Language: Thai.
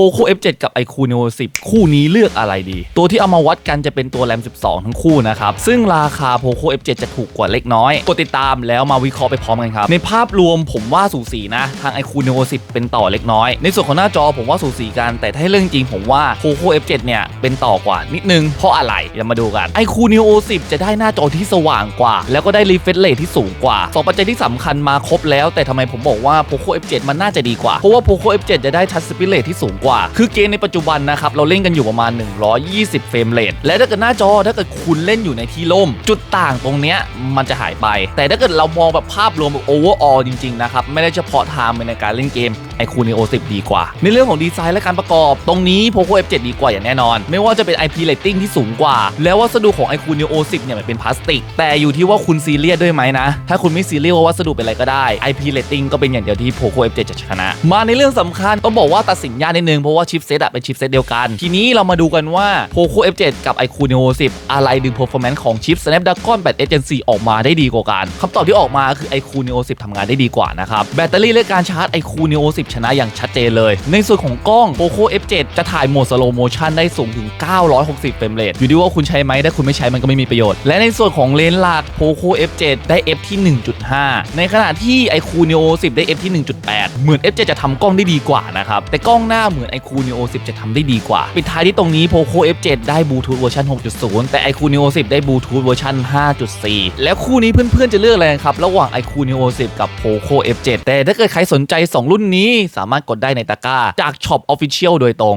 Poco F7 กับ iQOO Neo 10 คู่นี้เลือกอะไรดี ตัวที่เอามาวัดกันจะเป็นตัวแรม 12 ทั้งคู่นะครับ ซึ่งราคา Poco F7 จะถูกกว่าเล็กน้อย กดติดตามแล้วมาวิเคราะห์ไปพร้อมกันครับ ในภาพรวมผมว่าสูสีนะ ทาง iQOO Neo 10 เป็นต่อเล็กน้อย ในส่วนของหน้าจอผมว่าสูสีกัน แต่ถ้าให้เรื่องจริงผมว่า Poco F7 เนี่ยเป็นต่อกว่านิดนึง เพราะอะไรเดี๋ยวมาดูกัน iQOO Neo 10 จะได้หน้าจอที่สว่างกว่า แล้วก็ได้ refresh rate ที่สูงกว่าสองปัจจัยที่สำคัญมาครบแล้ว แต่ทำไมผมบอกว่า Poco F7 มันน่าจะดีกว่าเพราะว่า Poco F7 จะได้ touch speed rate ที่สูงกว่าคือเกมในปัจจุบันนะครับเราเล่นกันอยู่ประมาณ 120 เฟรมเรทและถ้าเกิดหน้าจอถ้าเกิดคุณเล่นอยู่ในที่ร่ม จุดต่างตรงเนี้ยมันจะหายไป แต่ถ้าเกิดเรามองแบบภาพรวมแบบ overall จริงๆนะครับไม่ได้เฉพาะไทม์ในการเล่นเกม iQOO Neo 10 ดีกว่า ในเรื่องของดีไซน์และการประกอบ ตรงนี้ Poco F7 ดีกว่าอย่างแน่นอน ไม่ว่าจะเป็น IP rating ที่สูงกว่า แล้ววัสดุของ iQOO Neo 10 เนี่ยมันเป็นพลาสติก แต่อยู่ที่ว่าคุณซีเรียสด้วยไหมนะ ถ้าคุณไม่ซีเรียสว่าวัสดุเป็นอะไรก็ได้ IP rating ก็เป็นอย่างเดียวที่ Poco F7 จะชนะ มาในเรื่องสำคัญต้องบอกว่าตัดสินยากนิดนึงเพราะว่าชิปเซตอะเป็นชิปเซตเดียวกัน ทีนี้เรามาดูกันว่า Poco F7 กับ iQOO Neo 10 อะไรดึง performance ของชิป Snapdragon 8 Gen 4ออกมาได้ดีกว่ากันคำตอบที่ออกมาคือ iQOO Neo 10ทำงานได้ดีกว่านะครับแบตเตอรี่และการชาร์จ iQOO Neo 10ชนะอย่างชัดเจนเลย ในส่วนของกล้อง Poco F7 จะถ่ายโหมด slow motion ได้สูงถึง 960 เฟรมเรทอยู่ที่ว่าคุณใช้ไหมถ้าคุณไม่ใช้มันก็ไม่มีประโยชน์ และในส่วนของเลนส์หลัก Poco F7 ได้ f ที่ 1.5 ในขณะที่ iQOO Neo 10 ได้ f ที่ 1.8 เหมือน F7 จะทำกล้องได้ดีกว่านะครับ แต่กล้องหน้าเหมือน iQOO Neo 10 จะทำได้ดีกว่า ปิดท้ายที่ตรงนี้ Poco F7 ได้บลูทูธเวอร์ชัน6.0 แต่ iQOO Neo 10 ได้บลูทูธเวอร์ชัน5.4 แล้วคู่นี้เพื่อนๆจะเลือกอะไรครับ ระหว่าง iQOO Neo 10 กับ Poco F7 แต่ถ้าเกิดใครสนใจ 2 รุ่นนี้สามารถกดได้ในตะกร้า จากช็อปออฟฟิเชียลโดยตรง